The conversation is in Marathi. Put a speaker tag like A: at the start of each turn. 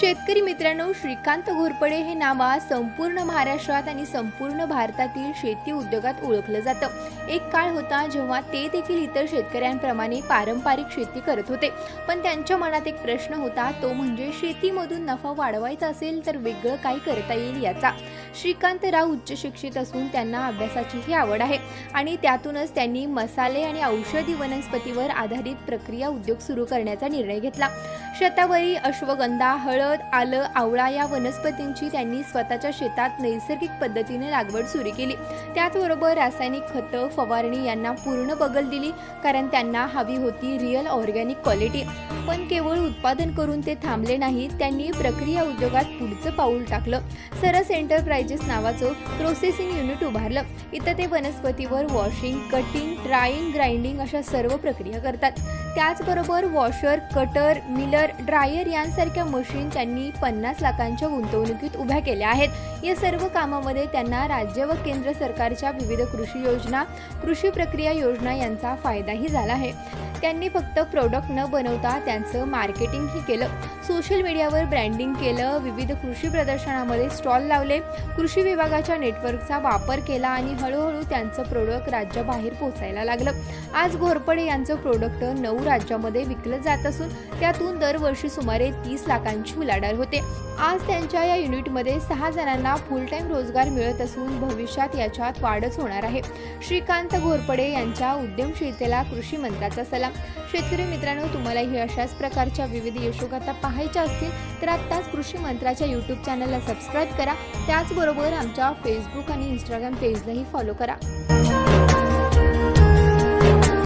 A: शेतकरी मित्रांनो श्रीकांत घोरपडे हे नाव संपूर्ण महाराष्ट्रात आणि संपूर्ण भारतातील शेती उद्योगात ओळखलं जातं. एक काळ होता जेव्हा ते देखील इतर शेतकऱ्यांप्रमाणे पारंपरिक शेती करत होते. पण त्यांच्या मनात एक प्रश्न होता तो म्हणजे शेतीमधून नफा वाढवायचा असेल तर वेगळं काय करता येईल याचा. श्रीकांत राव उच्च शिक्षित असून त्यांना अभ्यासाचीही आवड आहे आणि त्यातूनच त्यांनी मसाले आणि औषधी वनस्पतीवर आधारित प्रक्रिया उद्योग सुरू करण्याचा निर्णय घेतला. शतावरी अश्वगंधा हळद आलं आवळा या वनस्पतींची त्यांनी स्वतःच्या शेतात नैसर्गिक पद्धतीने लागवड सुरू केली. त्याचबरोबर रासायनिक खतं फवारणी यांना पूर्ण बगल दिली कारण त्यांना हवी होती रिअल ऑर्गॅनिक क्वालिटी पण केवळ उत्पादन करून ते थांबले नाहीत त्यांनी प्रक्रिया उद्योगात पुढचं पाऊल टाकलं. सरस एंटरप्राइजेस नावाचं प्रोसेसिंग युनिट उभारलं. इथं ते वनस्पतीवर वॉशिंग कटिंग ड्राईंग ग्राइंडिंग अशा सर्व प्रक्रिया करतात. त्याचबरोबर वॉशर कटर मिलर ड्रायर यांसारख्या मशीन त्यांनी पन्नास लाखांच्या गुंतवणुकीत उभ्या केल्या आहेत. या सर्व कामामध्ये त्यांना राज्य व केंद्र सरकारच्या विविध कृषी योजना कृषी प्रक्रिया योजना यांचा फायदाही झाला आहे. त्यांनी फक्त प्रोडक्ट न बनवता त्यांचं मार्केटिंगही केलं. सोशल मीडियावर ब्रँडिंग केलं विविध कृषी प्रदर्शनामध्ये स्टॉल लावले कृषी विभागाच्या नेटवर्कचा वापर केला आणि हळूहळू त्यांचं प्रोडक्ट राज्याबाहेर पोचायला लागलं. आज घोरपडे यांचं प्रोडक्ट नऊ राज्यामध्ये विकलं जात असून त्यातून दरवर्षी सुमारे तीस लाखांची उलाढाल होते. आज त्यांच्या या युनिटमध्ये सहा जणांना फुल टाईम रोजगार मिळत असून भविष्यात याच्यात वाढच होणार आहे. श्रीकांत घोरपडे यांच्या उद्यमशीलतेला कृषी मंत्र्याचा सलाम. शेतकरी मित्रांनो तुम्हालाही अशाच प्रकारच्या विविध यशोगाथा पाहायच्या असतील तर आत्ताच कृषी मंत्र्याच्या यूट्यूब चॅनलला सबस्क्राईब करा. त्याचबरोबर आमच्या फेसबुक आणि इंस्टाग्राम पेजलाही फॉलो करा.